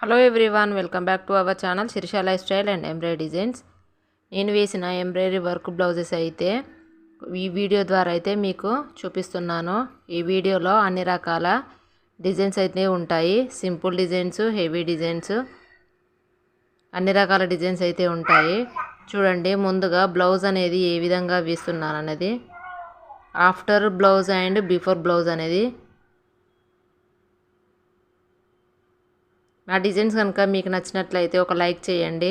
Hello everyone welcome back to our channel Sirisha life style and embroid designs నేను వేసిన embroidery work blouses అయితే ఈ video ద్వారా అయితే మీకు చూపిస్తున్నాను. ఈ వీడియోలో అన్ని రకాల డిజైన్స్ అయితే ఉంటాయి. సింపుల్ డిజైన్స్ హెవీ డిజైన్స్ అన్ని రకాల డిజైన్స్ అయితే ఉంటాయి. చూడండి ముందుగా బ్లౌజ్ అనేది ఏ విధంగా వేస్తున్నాను అనేది after blouse and before blouse అనేది నా డిజైన్స్ కనుక మీకు నచ్చినట్లయితే ఒక లైక్ చేయండి.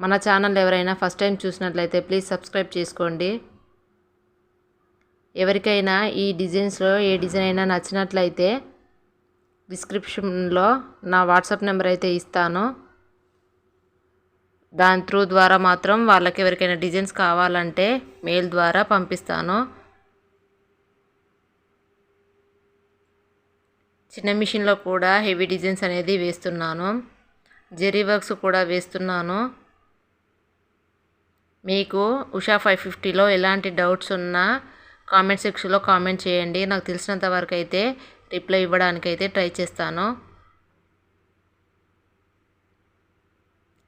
మన ఛానల్ ఎవరైనా ఫస్ట్ టైం చూసినట్లయితే ప్లీజ్ సబ్స్క్రైబ్ చేసుకోండి. ఎవరికైనా ఈ డిజైన్స్లో ఏ డిజైన్ అయినా నచ్చినట్లయితే డిస్క్రిప్షన్లో నా వాట్సాప్ నెంబర్ అయితే ఇస్తాను. దాని త్రూ ద్వారా మాత్రం వాళ్ళకి ఎవరికైనా డిజైన్స్ కావాలంటే మెయిల్ ద్వారా పంపిస్తాను. చిన్న మిషన్లో కూడా హెవీ డిజైన్స్ అనేది వేస్తున్నాను. జెరీ వర్క్స్ కూడా వేస్తున్నాను. మీకు ఉషా ఫైవ్ ఫిఫ్టీలో ఎలాంటి డౌట్స్ ఉన్నా కామెంట్ సెక్షన్లో కామెంట్ చేయండి. నాకు తెలిసినంత వరకు అయితే రిప్లై ఇవ్వడానికైతే ట్రై చేస్తాను.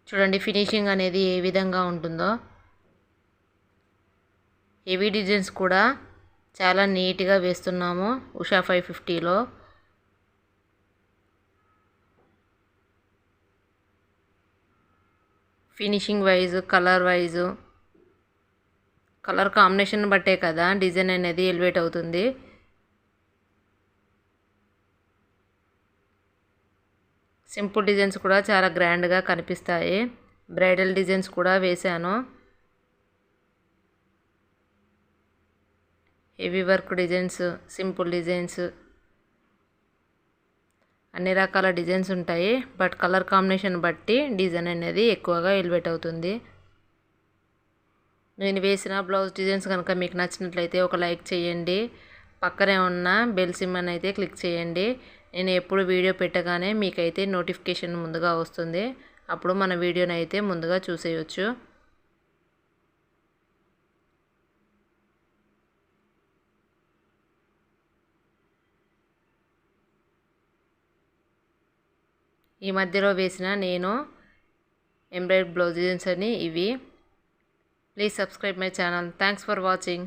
చూడండి ఫినిషింగ్ అనేది ఏ విధంగా ఉంటుందో. హెవీ డిజైన్స్ కూడా చాలా నీట్గా వేస్తున్నాము ఉషా ఫైవ్ ఫిఫ్టీలో. Finishing wise colour wise. Colour combination బట్టే కదా డిజైన్ అనేది ఎలివేట్ అవుతుంది. సింపుల్ డిజైన్స్ కూడా చాలా గ్రాండ్గా కనిపిస్తాయి. బ్రైడల్ డిజైన్స్ కూడా వేశాను. Heavy work designs simple designs. అన్ని రకాల డిజైన్స్ ఉంటాయి బట్ కలర్ కాంబినేషన్ బట్టి డిజైన్ అనేది ఎక్కువగా ఎలివేట్ అవుతుంది. నేను వేసిన బ్లౌజ్ డిజైన్స్ కనుక మీకు నచ్చినట్లయితే ఒక లైక్ చేయండి పక్కనే ఉన్న బెల్ సిమ్మని అయితే క్లిక్ చేయండి. నేను ఎప్పుడు వీడియో పెట్టగానే మీకైతే నోటిఫికేషన్ ముందుగా వస్తుంది. అప్పుడు మన వీడియోని అయితే ముందుగా చూసేయచ్చు. ఈ మధ్యలో వేసిన నేను ఎంబ్రాయిడ్ బ్లౌజ్ డిజైన్స్ అని ఇవి. Please subscribe my channel. Thanks for watching